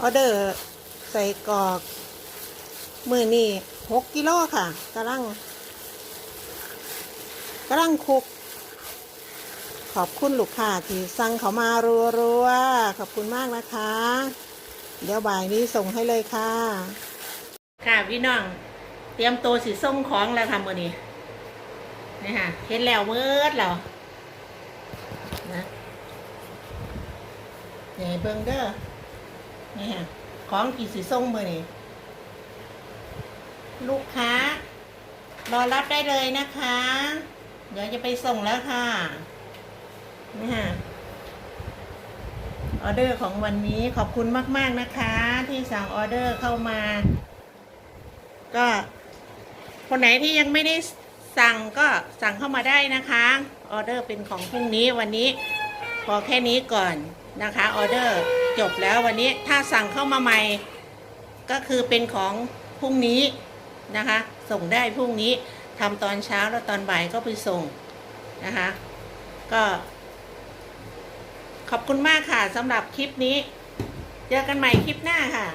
ออเดอร์ใส่กรอกมือนี่หกกิโลค่ะกำลังกำลังคุก ขอบคุณลูกค้าที่สั่งเขามารัวๆขอบคุณมากนะคะ เดี๋ยวบ่ายนี้ส่งให้เลยค่ะ ค่ะพี่น้อง เตรียมตัวสิส่งของแล้วค่ะมือนี้นี่ค่ะเห็นแล้วมืดแล้วนะนี่เบิ่งเด้อ นี่ค่ะของกี่สิส่งมือนี้ลูกค้ารอรับได้เลยนะคะ เดี๋ยวจะไปส่งแล้วค่ะนี่ค่ะออเดอร์ของวันนี้ขอบคุณมาก ๆนะคะ ที่สั่งออเดอร์เข้ามา ก็ คนไหนที่ยังไม่ได้สั่งก็สั่งเข้ามาได้นะคะ ออเดอร์เป็นของพรุ่งนี้วันนี้พอแค่นี้ก่อนนะคะ ออเดอร์ จบแล้ววันนี้ถ้าสั่งเข้ามาใหม่ ก็คือเป็นของพรุ่งนี้นะคะ ส่งได้พรุ่งนี้ทำตอนเช้าแล้วตอนบ่ายก็ไปส่งนะคะ ก็ ขอบคุณมากค่ะสำหรับคลิปนี้ เจอกันใหม่คลิปหน้าค่ะ